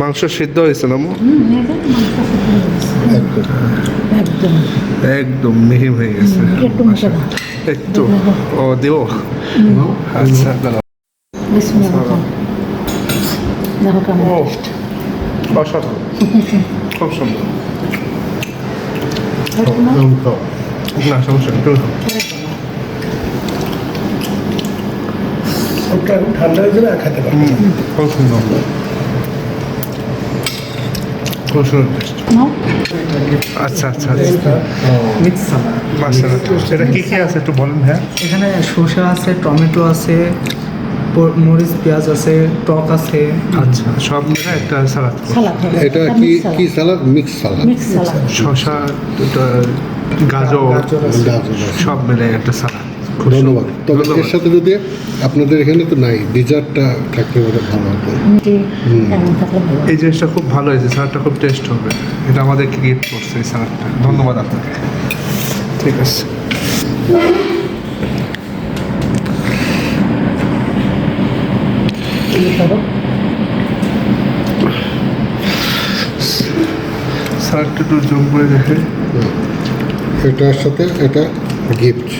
মাংস সিদ্ধ হয়েছে না? একদম। একদম। একদম। একদম মিহি হয়ে গেছে। একটু ও দেব আচ্ছা দাঁড়াও। অসাধারণ। খুব সুন্দর। না সমস্যা ঠান্ডা হয়ে খেতে পারবে খুব সুন্দর। আচ্ছা আচ্ছা আচ্ছা। মিক্স সালাদ মাসালা এটা কি কি আছে একটু বলেন হ্যাঁ এখানে শসা আছে টমেটো আছে মরিচ পেঁয়াজ আছে টক আছে। আচ্ছা সব মিলে একটা সালাদ। সালাদ এটা কি কি সালাদ। মিক্স সালাদ। এটা গাজর। সব মিলে একটা সালাদ। ধন্যবাদ। তবে। এর সাথে যদি আপনাদের এখানে তো নাই ডিজার্টটা থাকলে ওটা ভালো থাকলে ভালো এই জিনিসটা খুব ভালো হয়েছে সালাদটা খুব টেস্ট হবে। এটা আমাদেরকে গিফট করছে এই সালাদটা ধন্যবাদ আপনাকে। ঠিক আছে। করো একটু জম করে দেখে। এটার সাথে এটা গিফট